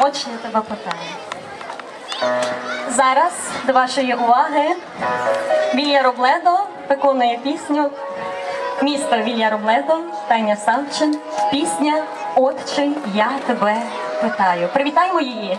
очне тебе питання. Зараз до вашої уваги Вілья Робледо виконує пісню місто Вілья Робледо Таня Савчин. Пісня Отче, я тебе питаю. Привітаємо її.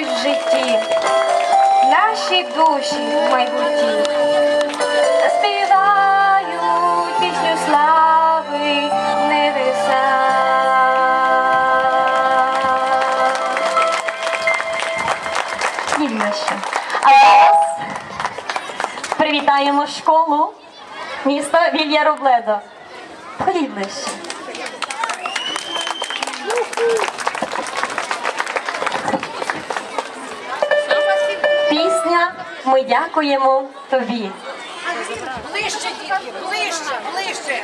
будуть в житті, наші душі в майбутті. Співають пісню слави небеса. Ще. Привітаємо школу міста Вілья Робледо. Ходіть ближче. дякуємо тобі. Ближче, дітки, ближче, ближче.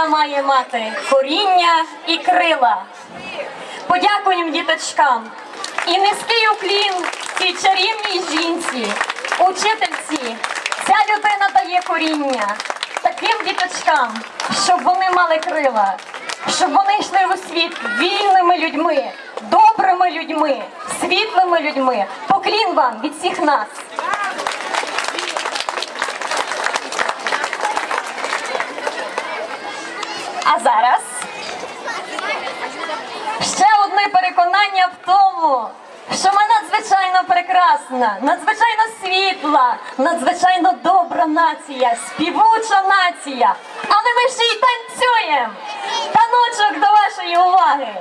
Україна має мати коріння і крила. Подякуємо діточкам і низький уклін цій чарівній жінці, учительці. Ця людина дає коріння таким діточкам, щоб вони мали крила, щоб вони йшли у світ вільними людьми, добрими людьми, світлими людьми. Поклін вам від всіх нас. Зараз ще одне переконання в тому, що ми надзвичайно прекрасна, надзвичайно світла, надзвичайно добра нація, співуча нація. Але ми ще й танцюємо. Таночок до вашої уваги.